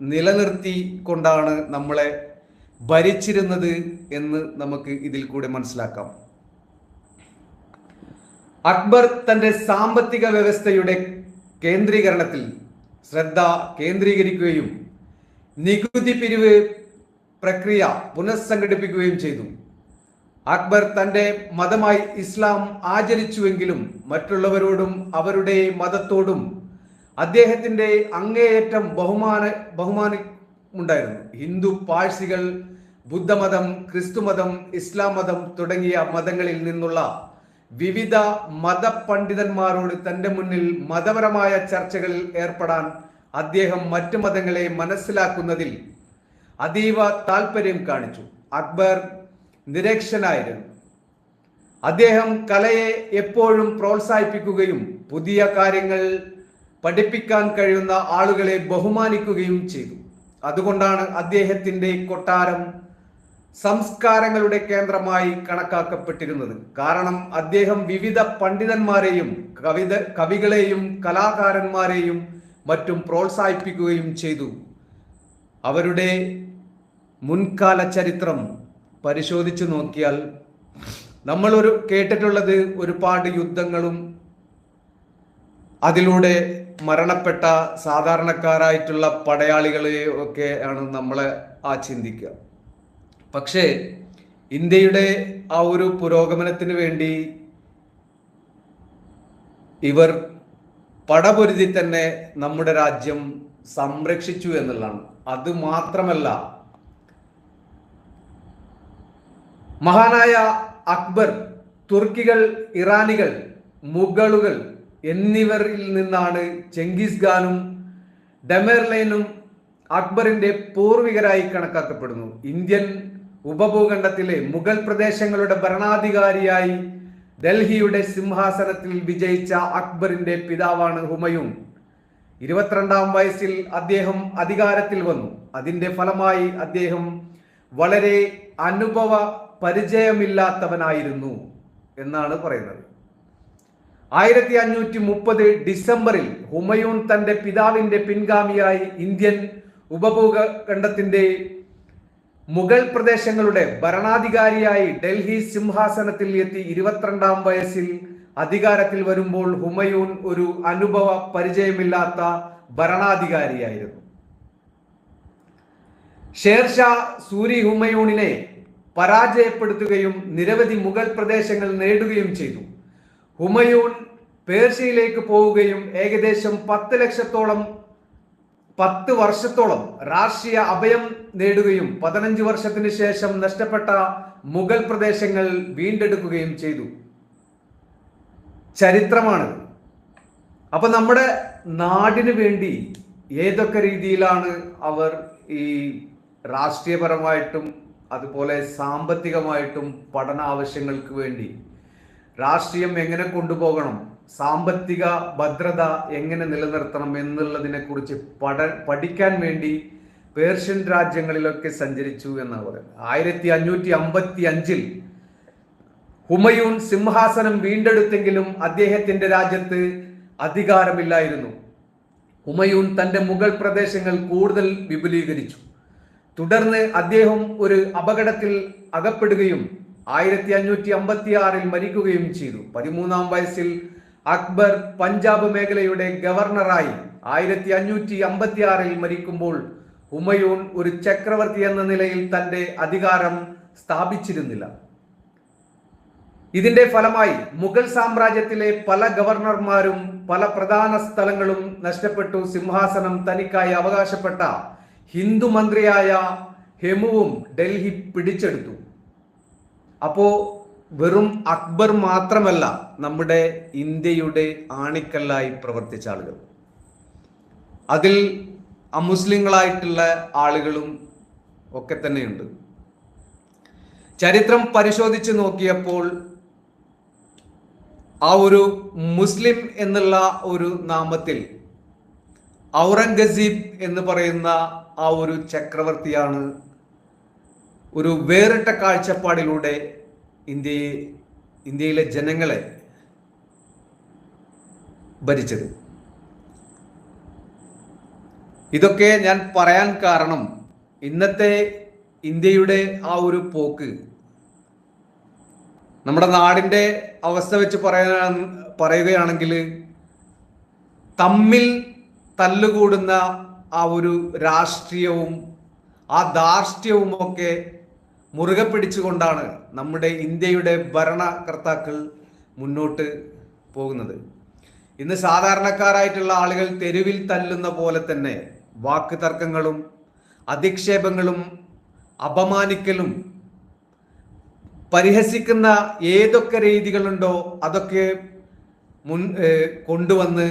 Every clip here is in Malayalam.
നിലനിർത്തി കൊണ്ടാണ് നമ്മളെ ഭരിച്ചിരുന്നത് എന്ന് നമുക്ക് ഇതിൽ കൂടെ മനസ്സിലാക്കാം. അക്ബർ തന്റെ സാമ്പത്തിക വ്യവസ്ഥയുടെ കേന്ദ്രീകരണത്തിൽ ശ്രദ്ധ കേന്ദ്രീകരിക്കുകയും നികുതി പിരിവ് പ്രക്രിയ പുനഃസംഘടിപ്പിക്കുകയും ചെയ്തു. അക്ബർ തന്റെ മതമായി ഇസ്ലാം ആചരിച്ചുവെങ്കിലും മറ്റുള്ളവരോടും അവരുടെ മതത്തോടും അദ്ദേഹത്തിന്റെ അങ്ങേയറ്റം ബഹുമാന ബഹുമാനമുണ്ടായിരുന്നു. ഹിന്ദു പാഴ്സികൾ ബുദ്ധമതം ക്രിസ്തുമതം ഇസ്ലാം മതം തുടങ്ങിയ മതങ്ങളിൽ നിന്നുള്ള വിവിധ മതപണ്ഡിതന്മാരോട് തന്റെ മുന്നിൽ മതപരമായ ചർച്ചകളിൽ ഏർപ്പെടാൻ അദ്ദേഹം മറ്റു മതങ്ങളെ മനസ്സിലാക്കുന്നതിൽ അതീവ താല്പര്യം കാണിച്ചു. അക്ബർ നിരക്ഷനായിരുന്നു. അദ്ദേഹം കലയെ എപ്പോഴും പ്രോത്സാഹിപ്പിക്കുകയും പുതിയ കാര്യങ്ങൾ പഠിപ്പിക്കാൻ കഴിയുന്ന ആളുകളെ ബഹുമാനിക്കുകയും ചെയ്തു. അതുകൊണ്ടാണ് അദ്ദേഹത്തിന്റെ കൊട്ടാരം സംസ്കാരങ്ങളുടെ കേന്ദ്രമായി കണക്കാക്കപ്പെട്ടിരുന്നത്. കാരണം അദ്ദേഹം വിവിധ പണ്ഡിതന്മാരെയും കവിത കവികളെയും കലാകാരന്മാരെയും മറ്റും പ്രോത്സാഹിപ്പിക്കുകയും ചെയ്തു. അവരുടെ മുൻകാല ചരിത്രം പരിശോധിച്ചു നോക്കിയാൽ നമ്മൾ കേട്ടിട്ടുള്ളത് ഒരുപാട് യുദ്ധങ്ങളും അതിലൂടെ മരണപ്പെട്ട സാധാരണക്കാരായിട്ടുള്ള പടയാളികളെ ഒക്കെ ആണ് നമ്മളെ ആ ചിന്തിക്കുക. പക്ഷേ ഇന്ത്യയുടെ ആ ഒരു പുരോഗമനത്തിന് വേണ്ടി ഇവർ പടപൊരുതി തന്നെ നമ്മുടെ രാജ്യം സംരക്ഷിച്ചു എന്നുള്ളതാണ്. അത് മാത്രമല്ല മഹാനായ അക്ബർ തുർക്കികൾ ഇറാനികൾ മുഗളുകൾ എന്നിവരിൽ നിന്നാണ് ചെങ്കിസ് ഖാനും ഡെമേർലൈനും അക്ബറിന്റെ പൂർവികരായി കണക്കാക്കപ്പെടുന്നു. ഇന്ത്യൻ ഉപഭൂഖണ്ഡത്തിലെ മുഗൾ പ്രദേശങ്ങളുടെ ഭരണാധികാരിയായി ഡൽഹിയുടെ സിംഹാസനത്തിൽ വിജയിച്ച അക്ബറിന്റെ പിതാവാണ് ഹുമയൂൺ. ഇരുപത്തിരണ്ടാം വയസ്സിൽ അദ്ദേഹം അധികാരത്തിൽ വന്നു. അതിന്റെ ഫലമായി അദ്ദേഹം വളരെ അനുഭവ പരിചയമില്ലാത്തവനായിരുന്നു എന്നാണ് പറയുന്നത്. ആയിരത്തി അഞ്ഞൂറ്റി മുപ്പത് ഡിസംബറിൽ ഹുമയൂൺ തന്റെ പിതാവിന്റെ പിൻഗാമിയായി ഇന്ത്യൻ ഉപഭൂഖണ്ഡത്തിന്റെ മുഗൾ പ്രദേശങ്ങളുടെ ഭരണാധികാരിയായി ഡൽഹി സിംഹാസനത്തിൽ എത്തി ഇരുപത്തിരണ്ടാം വയസ്സിൽ അധികാരത്തിൽ വരുമ്പോൾ ഹുമയൂൺ ഒരു അനുഭവ പരിചയമില്ലാത്ത ഭരണാധികാരിയായിരുന്നു. ഷേർഷാ സൂരി ഹുമയൂണിനെ പരാജയപ്പെടുത്തുകയും നിരവധി മുഗൾ പ്രദേശങ്ങൾ നേടുകയും ചെയ്തു. ഹുമയൂൺ പേർഷ്യയിലേക്ക് പോവുകയും ഏകദേശം പത്ത് ലക്ഷത്തോളം പത്ത് വർഷത്തോളം രാഷ്ട്രീയ അഭയം നേടുകയും പതിനഞ്ച് വർഷത്തിന് ശേഷം നഷ്ടപ്പെട്ട മുഗൾ പ്രദേശങ്ങൾ വീണ്ടെടുക്കുകയും ചെയ്തു. ചരിത്രമാണ്. അപ്പൊ നമ്മുടെ നാടിന് വേണ്ടി ഏതൊക്കെ രീതിയിലാണ് അവർ ഈ രാഷ്ട്രീയപരമായിട്ടും അതുപോലെ സാമ്പത്തികമായിട്ടും പഠന ആവശ്യങ്ങൾക്ക് വേണ്ടി രാഷ്ട്രീയം എങ്ങനെ കൊണ്ടുപോകണം? സാമ്പത്തിക ഭദ്രത എങ്ങനെ നിലനിർത്തണം എന്നുള്ളതിനെ കുറിച്ച് പഠ പഠിക്കാൻ വേണ്ടി പേർഷ്യൻ രാജ്യങ്ങളിലൊക്കെ സഞ്ചരിച്ചു എന്നാണ് പറയുന്നത്. ആയിരത്തി അഞ്ഞൂറ്റി അമ്പത്തി അഞ്ചിൽ ഹുമയൂൺ സിംഹാസനം വീണ്ടെടുത്തെങ്കിലും അദ്ദേഹത്തിന്റെ രാജ്യത്ത് അധികാരമില്ലായിരുന്നു. ഹുമയൂൺ തന്റെ മുഗൾ പ്രദേശങ്ങൾ കൂടുതൽ വിപുലീകരിച്ചു. തുടർന്ന് അദ്ദേഹം ഒരു അപകടത്തിൽ അകപ്പെടുകയും ആയിരത്തി അഞ്ഞൂറ്റി അമ്പത്തി ആറിൽ മരിക്കുകയും ചെയ്തു. പതിമൂന്നാം വയസ്സിൽ അക്ബർ പഞ്ചാബ് മേഖലയുടെ ഗവർണറായി ആയിരത്തി അഞ്ഞൂറ്റി അമ്പത്തി ആറിൽ മരിക്കുമ്പോൾ ഹുമയൂൺ ഒരു ചക്രവർത്തി എന്ന നിലയിൽ തന്റെ അധികാരം സ്ഥാപിച്ചിരുന്നില്ല. ഇതിന്റെ ഫലമായി മുഗൾ സാമ്രാജ്യത്തിലെ പല ഗവർണർമാരും പല പ്രധാന സ്ഥലങ്ങളും നഷ്ടപ്പെട്ടു. സിംഹാസനം തനിക്കായി അവകാശപ്പെട്ട ഹിന്ദു മന്ത്രിയായ ഹെമുവും ഡൽഹി പിടിച്ചെടുത്തു. അപ്പോ വെറും അക്ബർ മാത്രമല്ല നമ്മുടെ ഇന്ത്യയുടെ ആണിക്കല്ലായി പ്രവർത്തിച്ച ആളുകൾ. അതിൽ അമുസ്ലിങ്ങളായിട്ടുള്ള ആളുകളും ഒക്കെ തന്നെയുണ്ട്. ചരിത്രം പരിശോധിച്ച് നോക്കിയപ്പോൾ ആ ഒരു മുസ്ലിം എന്നുള്ള ഒരു നാമത്തിൽ ഔറംഗസീബ് എന്ന് പറയുന്ന ആ ഒരു ചക്രവർത്തിയാണ് ഒരു വേറിട്ട കാഴ്ചപ്പാടിലൂടെ ഇന്ത്യയെ ഇന്ത്യയിലെ ജനങ്ങളെ ഭരിച്ചത്. ഇതൊക്കെ ഞാൻ പറയാൻ കാരണം ഇന്നത്തെ ഇന്ത്യയുടെ ആ ഒരു പോക്ക്. നമ്മുടെ നാടിന്റെ അവസ്ഥ വെച്ച് പറയാൻ പറയുകയാണെങ്കിൽ തമ്മിൽ തല്ലുകൂടുന്ന ആ ഒരു രാഷ്ട്രീയവും ആ ധാർഷ്ട്യവും ഒക്കെ മുറുകെ പിടിച്ചുകൊണ്ടാണ് നമ്മുടെ ഇന്ത്യയുടെ ഭരണകർത്താക്കൾ മുന്നോട്ട് പോകുന്നത്. ഇന്ന് സാധാരണക്കാരായിട്ടുള്ള ആളുകൾ തെരുവിൽ തല്ലുന്ന പോലെ തന്നെ വാക്ക് തർക്കങ്ങളും അധിക്ഷേപങ്ങളും അപമാനിക്കലും പരിഹസിക്കുന്ന ഏതൊക്കെ രീതികളുണ്ടോ അതൊക്കെ മുൻ കൊണ്ടുവന്ന്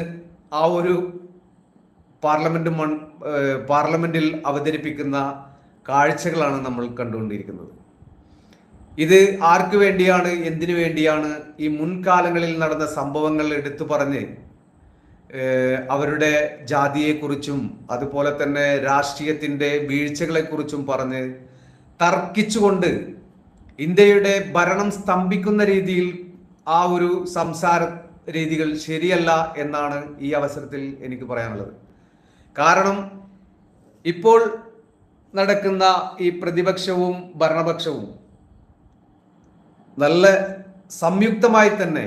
ആ ഒരു പാർലമെന്റ് പാർലമെന്റിൽ അവതരിപ്പിക്കുന്ന കാഴ്ചകളാണ് നമ്മൾ കണ്ടുകൊണ്ടിരിക്കുന്നത്. ഇത് ആർക്കു വേണ്ടിയാണ് എന്തിനു വേണ്ടിയാണ് ഈ മുൻകാലങ്ങളിൽ നടന്ന സംഭവങ്ങൾ എടുത്തു പറഞ്ഞ് അവരുടെ ജാതിയെക്കുറിച്ചും അതുപോലെ തന്നെ രാഷ്ട്രീയത്തിന്റെ വീഴ്ചകളെക്കുറിച്ചും പറഞ്ഞ് തർക്കിച്ചുകൊണ്ട് ഇന്ത്യയുടെ ഭരണം സ്തംഭിക്കുന്ന രീതിയിൽ ആ ഒരു സംസാര രീതികൾ ശരിയല്ല എന്നാണ് ഈ അവസരത്തിൽ എനിക്ക് പറയാനുള്ളത്. കാരണം ഇപ്പോൾ നടക്കുന്ന ഈ പ്രതിപക്ഷവും ഭരണപക്ഷവും നല്ല സംയുക്തമായി തന്നെ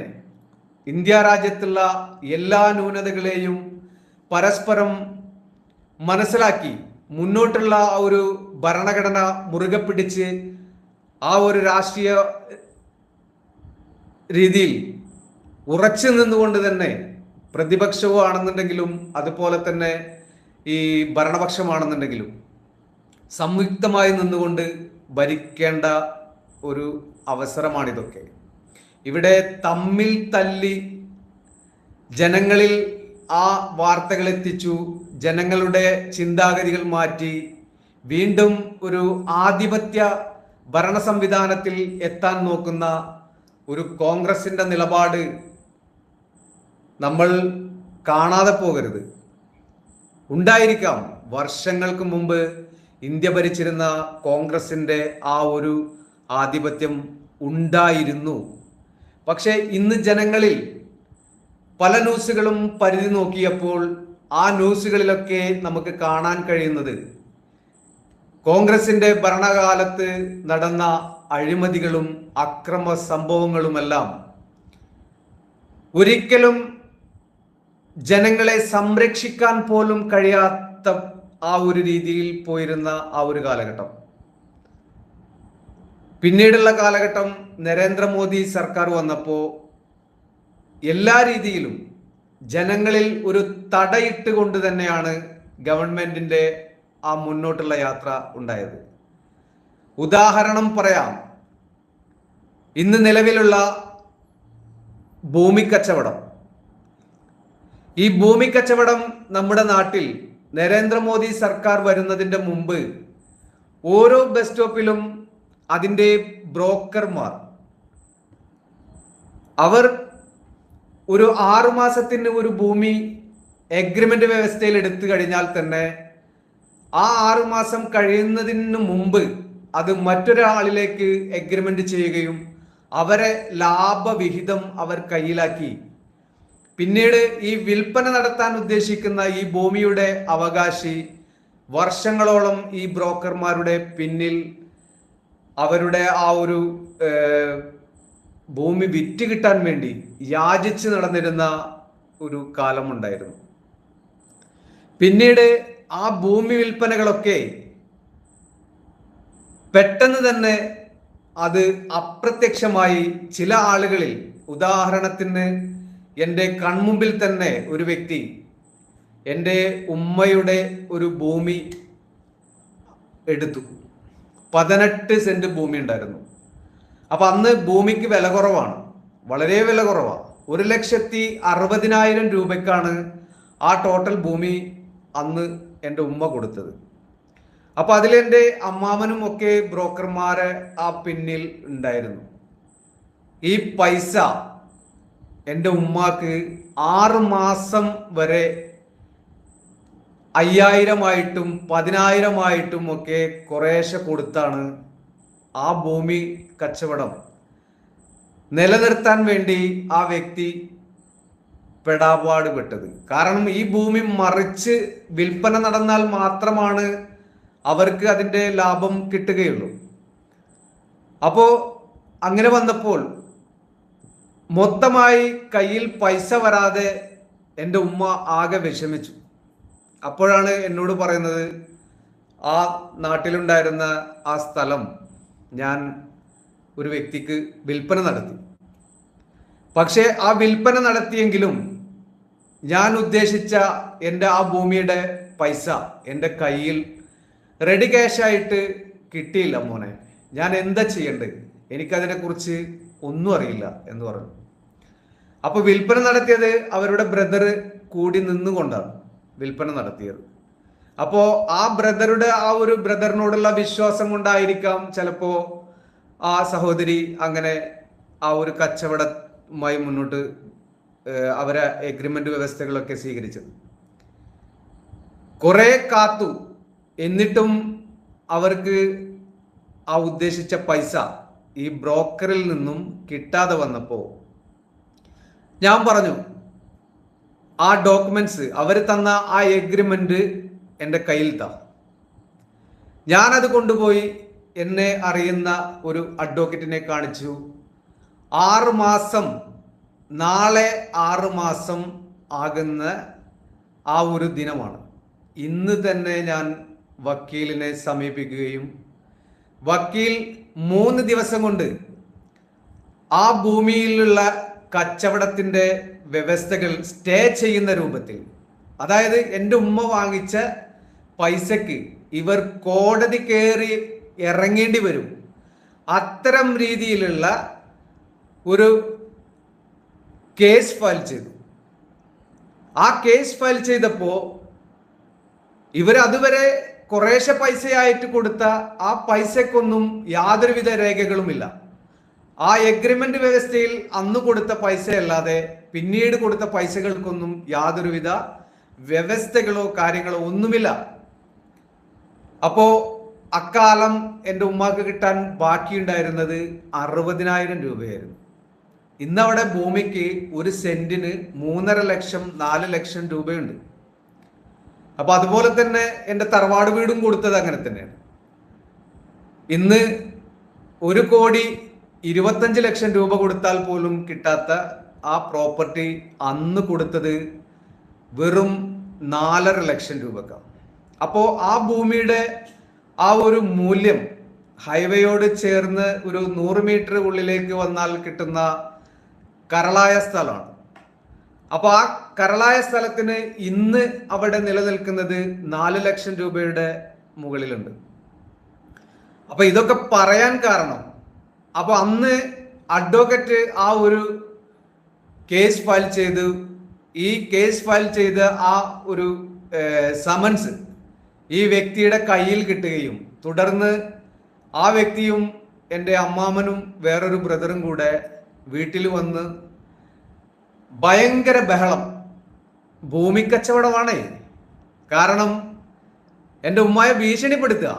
ഇന്ത്യ രാജ്യത്തുള്ള എല്ലാ ന്യൂനതകളെയും പരസ്പരം മനസ്സിലാക്കി മുന്നോട്ടുള്ള ആ ഒരു ഭരണഘടന മുറുകെ പിടിച്ച് ആ ഒരു രാഷ്ട്രീയ രീതിയിൽ ഉറച്ചു നിന്നുകൊണ്ട് തന്നെ പ്രതിപക്ഷവും ആണെന്നുണ്ടെങ്കിലും അതുപോലെ തന്നെ ഈ ഭരണപക്ഷമാണെന്നുണ്ടെങ്കിലും സംയുക്തമായി നിന്നുകൊണ്ട് ഭരിക്കേണ്ട ഒരു അവസരമാണിതൊക്കെ. ഇവിടെ തമ്മിൽ തല്ലി ജനങ്ങളിൽ ആ വാർത്തകൾ എത്തിച്ചു ജനങ്ങളുടെ ചിന്താഗതികൾ മാറ്റി. വീണ്ടും ഒരു ആധിപത്യ ഭരണ സംവിധാനത്തിൽ എത്താൻ നോക്കുന്ന ഒരു കോൺഗ്രസിന്റെ നിലപാട് നമ്മൾ കാണാതെ പോകരുത്. ഉണ്ടായിരിക്കാം. വർഷങ്ങൾക്ക് മുമ്പ് ഇന്ത്യ ഭരിച്ചിരുന്ന കോൺഗ്രസിന്റെ ആ ഒരു ആധിപത്യം ഉണ്ടായിരുന്നു. പക്ഷേ ഇന്ന് ജനങ്ങളിൽ പല ന്യൂസുകളും പരിധി നോക്കിയപ്പോൾ ആ ന്യൂസുകളിലൊക്കെ നമുക്ക് കാണാൻ കഴിയുന്നത് കോൺഗ്രസിന്റെ ഭരണകാലത്ത് നടന്ന അഴിമതികളും അക്രമ സംഭവങ്ങളുമെല്ലാം ഒരിക്കലും ജനങ്ങളെ സംരക്ഷിക്കാൻ പോലും കഴിയാത്ത ആ ഒരു രീതിയിൽ പോയിരുന്ന ആ ഒരു കാലഘട്ടം. പിന്നീടുള്ള കാലഘട്ടം നരേന്ദ്രമോദി സർക്കാർ വന്നപ്പോൾ എല്ലാ രീതിയിലും ജനങ്ങളിൽ ഒരു തടയിട്ട് കൊണ്ട് തന്നെയാണ് ഗവൺമെന്റിന്റെ ആ മുന്നോട്ടുള്ള യാത്ര ഉണ്ടായത്. ഉദാഹരണം പറയാം. ഇന്ന് നിലവിലുള്ള ഭൂമിക്കച്ചവടം. ഈ ഭൂമിക്കച്ചവടം നമ്മുടെ നാട്ടിൽ നരേന്ദ്രമോദി സർക്കാർ വരുന്നതിന്റെ മുമ്പ് ഓരോ ബസ് സ്റ്റോപ്പിലും അതിന്റെ ബ്രോക്കർമാർ. അവർ ഒരു ആറുമാസത്തിന് ഒരു ഭൂമി എഗ്രിമെന്റ് വ്യവസ്ഥയിൽ എടുത്തു കഴിഞ്ഞാൽ തന്നെ ആ ആറുമാസം കഴിയുന്നതിന് മുമ്പ് അത് മറ്റൊരാളിലേക്ക് എഗ്രിമെന്റ് ചെയ്യുകയും അവരെ ലാഭവിഹിതം അവർ കയ്യിലാക്കി. പിന്നീട് ഈ വിൽപ്പന നടത്താൻ ഉദ്ദേശിക്കുന്ന ഈ ഭൂമിയുടെ അവകാശി വർഷങ്ങളോളം ഈ ബ്രോക്കർമാരുടെ പിന്നിൽ അവരുടെ ആ ഒരു ഭൂമി വിറ്റ് കിട്ടാൻ വേണ്ടി യാചിച്ച് നടന്നിരുന്ന ഒരു കാലമുണ്ടായിരുന്നു. പിന്നീട് ആ ഭൂമി വിൽപ്പനകളൊക്കെ പെട്ടെന്ന് തന്നെ അത് അപ്രത്യക്ഷമായി ചില ആളുകളിൽ ഉദാഹരണത്തിന് എന്റെ കൺമുമ്പിൽ തന്നെ ഒരു വ്യക്തി എന്റെ ഉമ്മയുടെ ഒരു ഭൂമി എടുത്തു. പതിനെട്ട് സെന്റ് ഭൂമി ഉണ്ടായിരുന്നു. അപ്പം അന്ന് ഭൂമിക്ക് വില കുറവാണ്. വളരെ വില കുറവാണ് ഒരു ലക്ഷത്തി അറുപതിനായിരം രൂപയ്ക്കാണ് ആ ടോട്ടൽ ഭൂമി അന്ന് എന്റെ ഉമ്മ കൊടുത്തത്. അപ്പം അതിലെന്റെ അമ്മാവനും ഒക്കെ ബ്രോക്കർമാരെ ആ പിന്നിൽ ഉണ്ടായിരുന്നു. ഈ പൈസ എന്റെ ഉമ്മാക്ക് ആറ് മാസം വരെ അയ്യായിരമായിട്ടും പതിനായിരമായിട്ടും ഒക്കെ കുറേശ്ശെ കൊടുത്താണ് ആ ഭൂമി കച്ചവടം. നിലനിർത്താൻ വേണ്ടി ആ വ്യക്തി പെടാപാട് പെട്ടത്. കാരണം ഈ ഭൂമി മറിച്ച് വിൽപ്പന നടന്നാൽ മാത്രമാണ് അവർക്ക് അതിന്റെ ലാഭം കിട്ടുകയുള്ളൂ. അപ്പോ അങ്ങനെ വന്നപ്പോൾ മൊത്തമായി കയ്യിൽ പൈസ വരാതെ എന്റെ ഉമ്മ ആകെ വിഷമിച്ചു. അപ്പോഴാണ് എന്നോട് പറയുന്നത് ആ നാട്ടിലുണ്ടായിരുന്ന ആ സ്ഥലം ഞാൻ ഒരു വ്യക്തിക്ക് വിൽപ്പന നടത്തി. പക്ഷേ ആ വിൽപ്പന നടത്തിയെങ്കിലും ഞാൻ ഉദ്ദേശിച്ച എന്റെ ആ ഭൂമിയുടെ പൈസ എന്റെ കയ്യിൽ റെഡി ക്യാഷായിട്ട് കിട്ടിയില്ല മോനെ. ഞാൻ എന്താ ചെയ്യേണ്ടത്? എനിക്കതിനെക്കുറിച്ച് ഒന്നും അറിയില്ല എന്ന് പറഞ്ഞു. അപ്പോൾ വിൽപ്പന നടത്തിയത് അവരുടെ ബ്രദർ കൂടി നിന്നുകൊണ്ടാണ് വിൽപ്പന നടത്തിയത്. അപ്പോൾ ആ ബ്രദറുടെ ആ ഒരു ബ്രദറിനോടുള്ള വിശ്വാസം കൊണ്ടായിരിക്കാം ചിലപ്പോൾ ആ സഹോദരി അങ്ങനെ ആ ഒരു കച്ചവടമായി മുന്നോട്ട് അവരെ എഗ്രിമെന്റ് വ്യവസ്ഥകളൊക്കെ സ്വീകരിച്ചത്. കുറെ കാത്തു എന്നിട്ടും അവർക്ക് ആ ഉദ്ദേശിച്ച പൈസ ഈ ബ്രോക്കറിൽ നിന്നും കിട്ടാതെ വന്നപ്പോൾ ഞാൻ പറഞ്ഞു ആ ഡോക്യുമെന്റ്സ് അവർ തന്ന ആ എഗ്രിമെന്റ് എന്റെ കയ്യിൽ താ ഞാനത് കൊണ്ടുപോയി എന്നെ അറിയുന്ന ഒരു അഡ്വക്കേറ്റിനെ കാണിച്ചു. ആറ് മാസം നാളെ ആറ് മാസം ആകുന്ന ആ ഒരു ദിനമാണ്. ഇന്ന് തന്നെ ഞാൻ വക്കീലിനെ സമീപിക്കുകയും വക്കീൽ മൂന്ന് ദിവസം കൊണ്ട് ആ ഭൂമിയിലുള്ള കച്ചവടത്തിന്റെ വ്യവസ്ഥകൾ സ്റ്റേ ചെയ്യുന്ന രൂപത്തിൽ. അതായത് എന്റെ ഉമ്മ വാങ്ങിച്ച പൈസക്ക് ഇവർ കോടതി കയറി ഇറങ്ങേണ്ടി വരും. അത്തരം രീതിയിലുള്ള ഒരു കേസ് ഫയൽ ചെയ്തു. ആ കേസ് ഫയൽ ചെയ്തപ്പോൾ ഇവർ അതുവരെ കുറേശ്ശെ പൈസയായിട്ട് കൊടുത്ത ആ പൈസക്കൊന്നും യാതൊരുവിധ രേഖകളുമില്ല. ആ എഗ്രിമെന്റ് വ്യവസ്ഥയിൽ അന്ന് കൊടുത്ത പൈസയല്ലാതെ പിന്നീട് കൊടുത്ത പൈസകൾക്കൊന്നും യാതൊരുവിധ വ്യവസ്ഥകളോ കാര്യങ്ങളോ ഒന്നുമില്ല. അപ്പോ അക്കാലം എന്റെ ഉമ്മാക്ക് കിട്ടാൻ ബാക്കിയുണ്ടായിരുന്നത് അറുപതിനായിരം രൂപയായിരുന്നു. ഇന്നവിടെ ഭൂമിക്ക് ഒരു സെന്റിന് മൂന്നര ലക്ഷം നാല് ലക്ഷം രൂപയുണ്ട്. അപ്പൊ അതുപോലെ തന്നെ എന്റെ തറവാട് വീടും കൊടുത്തത് അങ്ങനെ തന്നെയാണ്. ഇന്ന് ഒരു കോടി ഇരുപത്തഞ്ച് ലക്ഷം രൂപ കൊടുത്താൽ പോലും കിട്ടാത്ത ആ പ്രോപ്പർട്ടി അന്ന് കൊടുത്തത് വെറും നാലര ലക്ഷം രൂപക്കാണ്. അപ്പോൾ ആ ഭൂമിയുടെ ആ ഒരു മൂല്യം ഹൈവേയോട് ചേർന്ന് ഒരു നൂറ് മീറ്റർ ഉള്ളിലേക്ക് വന്നാൽ കിട്ടുന്ന കരളായ സ്ഥലമാണ്. അപ്പോൾ ആ കരളായ സ്ഥലത്തിന് ഇന്ന് അവിടെ നിലനിൽക്കുന്നത് നാല് ലക്ഷം രൂപയുടെ മുകളിലുണ്ട്. അപ്പോൾ ഇതൊക്കെ പറയാൻ കാരണം അപ്പൊ അന്ന് അഡ്വക്കറ്റ് ആ ഒരു കേസ് ഫയൽ ചെയ്ത് ഈ കേസ് ഫയൽ ചെയ്ത ആ ഒരു സമൻസ് ഈ വ്യക്തിയുടെ കയ്യിൽ കിട്ടുകയും തുടർന്ന് ആ വ്യക്തിയും എന്റെ അമ്മാമനും വേറൊരു ബ്രദറും കൂടെ വീട്ടിൽ വന്ന് ഭയങ്കര ബഹളം. ഭൂമി കച്ചവടമാണേ കാരണം എന്റെ ഉമ്മയെ ഭീഷണിപ്പെടുത്തുക.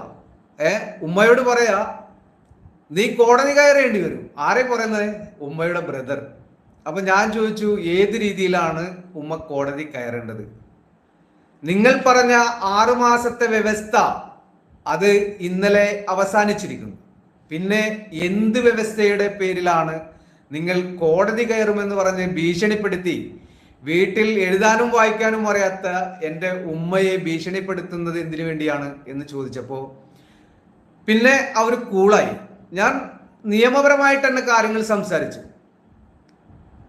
ഏ ഉമ്മയോട് പറയാ നീ കോടതി കയറേണ്ടി വരും. ആരെ പറയുന്നത് ഉമ്മയുടെ ബ്രദർ അപ്പൊ ഞാൻ ചോദിച്ചു ഏത് രീതിയിലാണ് ഉമ്മ കോടതി കയറേണ്ടത്? നിങ്ങൾ പറഞ്ഞ ആറുമാസത്തെ വ്യവസ്ഥ അത് ഇന്നലെ അവസാനിച്ചിരിക്കുന്നു. പിന്നെ എന്ത് വ്യവസ്ഥയുടെ പേരിലാണ് നിങ്ങൾ കോടതി കയറുമെന്ന് പറഞ്ഞ് ഭീഷണിപ്പെടുത്തി? വീട്ടിൽ എഴുതാനും വായിക്കാനും അറിയാത്ത എന്റെ ഉമ്മയെ ഭീഷണിപ്പെടുത്തുന്നത് എന്തിനു വേണ്ടിയാണ് എന്ന് ചോദിച്ചപ്പോൾ പിന്നെ അവർ കൂളായി ഞാൻ നിയമപരമായിട്ട് തന്നെ കാര്യങ്ങൾ സംസാരിച്ചു.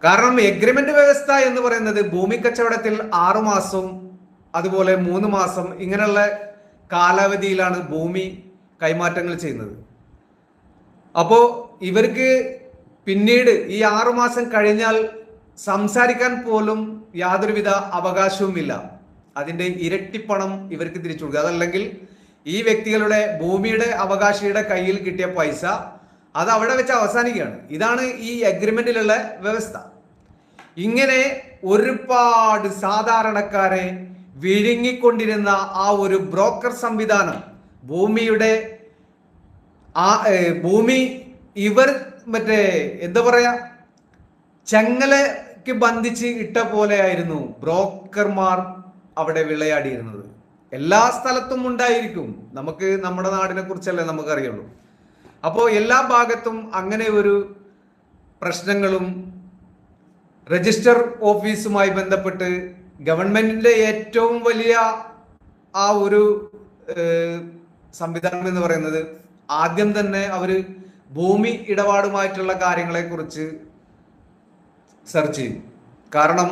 കാരണം എഗ്രിമെന്റ് വ്യവസ്ഥ എന്ന് പറയുന്നത് ഭൂമി കച്ചവടത്തിൽ ആറു മാസം അതുപോലെ മൂന്ന് മാസം ഇങ്ങനെയുള്ള കാലാവധിയിലാണ് ഭൂമി കൈമാറ്റങ്ങൾ ചെയ്യുന്നത്. അപ്പോൾ ഇവർക്ക് പിന്നീട് ഈ ആറുമാസം കഴിഞ്ഞാൽ സംസാരിക്കാൻ പോലും യാതൊരുവിധ അവകാശവുമില്ല. അതിന്റെ ഇരട്ടിപ്പണം ഇവർക്ക് തിരിച്ചു കൊടുക്കുക. അതല്ലെങ്കിൽ ഈ വ്യക്തികളുടെ ഭൂമിയുടെ അവകാശിയുടെ കയ്യിൽ കിട്ടിയ പൈസ അത് അവിടെ വെച്ച് അവസാനിക്കുകയാണ്. ഇതാണ് ഈ അഗ്രിമെന്റിലുള്ള വ്യവസ്ഥ. ഇങ്ങനെ ഒരുപാട് സാധാരണക്കാരെ വിഴുങ്ങിക്കൊണ്ടിരുന്ന ആ ഒരു ബ്രോക്കർ സംവിധാനം ഭൂമിയുടെ ആ ഭൂമി ഇവർ മറ്റേ എന്താ പറയാ? ചങ്ങലയ്ക്ക് ബന്ധിച്ച് ഇട്ട പോലെയായിരുന്നു ബ്രോക്കർമാർ അവിടെ വിളയാടിയിരുന്നത്. എല്ലാ സ്ഥലത്തും ഉണ്ടായിരിക്കും. നമുക്ക് നമ്മുടെ നാടിനെ കുറിച്ചല്ലേ നമുക്കറിയുള്ളൂ. അപ്പോൾ എല്ലാ ഭാഗത്തും അങ്ങനെ ഒരു പ്രശ്നങ്ങളും രജിസ്റ്റർ ഓഫീസുമായി ബന്ധപ്പെട്ട് ഗവൺമെന്റിന്റെ ഏറ്റവും വലിയ ആ ഒരു സംവിധാനം എന്ന് പറയുന്നത് ആദ്യം തന്നെ അവർ ഭൂമി ഇടപാടുമായിട്ടുള്ള കാര്യങ്ങളെ കുറിച്ച് സെർച്ച് ചെയ്യും കാരണം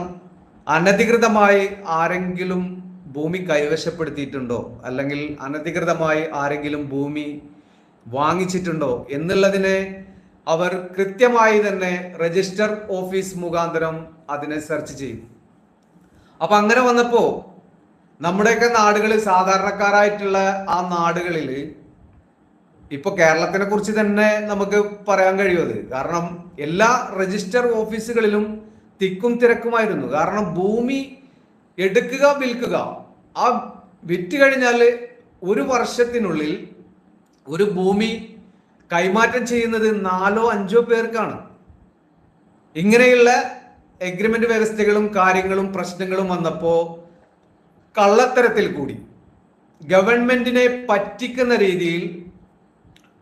അനധികൃതമായി ആരെങ്കിലും ഭൂമി കൈവശപ്പെടുത്തിയിട്ടുണ്ടോ? അല്ലെങ്കിൽ അനധികൃതമായി ആരെങ്കിലും ഭൂമി വാങ്ങിച്ചിട്ടുണ്ടോ? എന്നുള്ളതിനെ അവർ കൃത്യമായി തന്നെ രജിസ്റ്റർ ഓഫീസ് മുഖാന്തരം അതിനെ സെർച്ച് ചെയ്യും. അപ്പൊ അങ്ങനെ വന്നപ്പോ നമ്മുടെയൊക്കെ നാടുകളിൽ സാധാരണക്കാരായിട്ടുള്ള ആ നാടുകളിൽ ഇപ്പൊ കേരളത്തിനെ കുറിച്ച് തന്നെ നമുക്ക് പറയാൻ കഴിയുമത്. കാരണം എല്ലാ രജിസ്റ്റർ ഓഫീസുകളിലും തിക്കും തിരക്കുമായിരുന്നു. കാരണം ഭൂമി എടുക്കുക വിൽക്കുക. ആ വിറ്റ് കഴിഞ്ഞാൽ ഒരു വർഷത്തിനുള്ളിൽ ഒരു ഭൂമി കൈമാറ്റം ചെയ്യുന്നത് നാലോ അഞ്ചോ പേർക്കാണ്. ഇങ്ങനെയുള്ള എഗ്രിമെന്റ് വ്യവസ്ഥകളും കാര്യങ്ങളും പ്രശ്നങ്ങളും വന്നപ്പോൾ കള്ളത്തരത്തിൽ കൂടി ഗവൺമെന്റിനെ പറ്റിക്കുന്ന രീതിയിൽ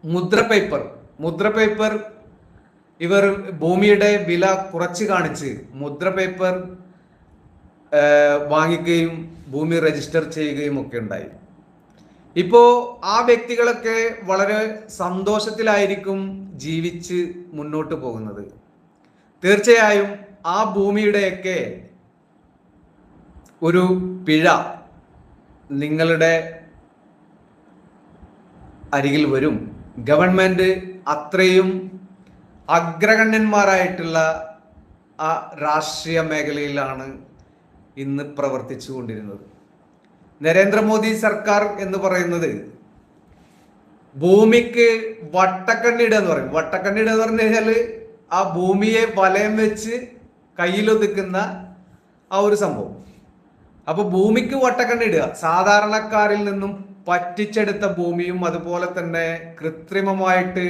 മുദ്ര പേപ്പർ മുദ്ര പേപ്പർ ഇവർ ഭൂമിയുടെ വില കുറച്ച് കാണിച്ച് മുദ്ര പേപ്പർ വാങ്ങിക്കുകയും ഭൂമി രജിസ്റ്റർ ചെയ്യുകയും ഒക്കെ ഉണ്ടായി. ഇപ്പോ ആ വ്യക്തികളൊക്കെ വളരെ സന്തോഷത്തിലായിരിക്കും ജീവിച്ച് മുന്നോട്ട് പോകുന്നത്. തീർച്ചയായും ആ ഭൂമിയുടെയൊക്കെ ഒരു പിഴ നിങ്ങളുടെ അരികിൽ വരും. ഗവൺമെന്റ് അത്രയും അഗ്രഗണ്യന്മാരായിട്ടുള്ള ആ രാഷ്ട്രീയ മേഖലയിലാണ് ഇന്ന് പ്രവർത്തിച്ചു കൊണ്ടിരുന്നത് നരേന്ദ്രമോദി സർക്കാർ എന്ന് പറയുന്നത് ഭൂമിക്ക് വട്ടക്കണ്ണിട എന്ന് പറയും. വട്ടക്കണ്ണിട എന്ന് പറഞ്ഞു കഴിഞ്ഞാൽ ആ ഭൂമിയെ വലയം വെച്ച് കയ്യിലൊതുക്കുന്ന ആ ഒരു സംഭവം. അപ്പൊ ഭൂമിക്ക് വട്ടക്കണ്ണിടുക. സാധാരണക്കാരിൽ നിന്നും പറ്റിച്ചെടുത്ത ഭൂമിയും അതുപോലെ തന്നെ കൃത്രിമമായിട്ട്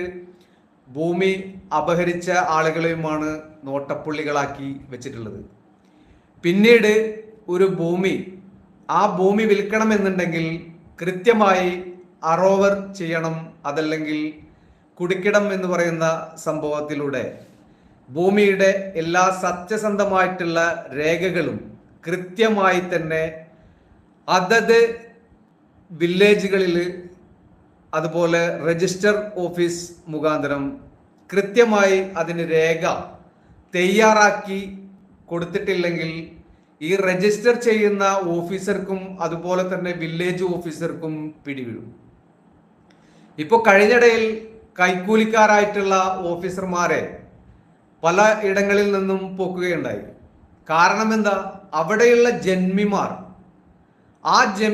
ഭൂമി അപഹരിച്ച ആളുകളെയുമാണ് നോട്ടപ്പുള്ളികളാക്കി വെച്ചിട്ടുള്ളത്. പിന്നീട് ഒരു ഭൂമി. ആ ഭൂമി വിൽക്കണമെന്നുണ്ടെങ്കിൽ കൃത്യമായി അറോവർ ചെയ്യണം അതല്ലെങ്കിൽ കുടിക്കിടം എന്ന് പറയുന്ന സംഭവത്തിലൂടെ. ഭൂമിയുടെ എല്ലാ സത്യസന്ധമായിട്ടുള്ള രേഖകളും കൃത്യമായി തന്നെ അതത് വില്ലേജുകളിൽ അതുപോലെ രജിസ്റ്റർ ഓഫീസ് മുഖാന്തരം കൃത്യമായി അതിന് രേഖ തയ്യാറാക്കി കൊടുത്തിട്ടില്ലെങ്കിൽ ഈ രജിസ്റ്റർ ചെയ്യുന്ന ഓഫീസർക്കും അതുപോലെ തന്നെ വില്ലേജ് ഓഫീസർക്കും പിടിവിടും. ഇപ്പോൾ കഴിഞ്ഞിടയിൽ കൈക്കൂലിക്കാരായിട്ടുള്ള ഓഫീസർമാരെ പല ഇടങ്ങളിൽ നിന്നും പോക്കുകയുണ്ടായി. കാരണം എന്താ? അവിടെയുള്ള ജന്മിമാർ ആ ജന്മി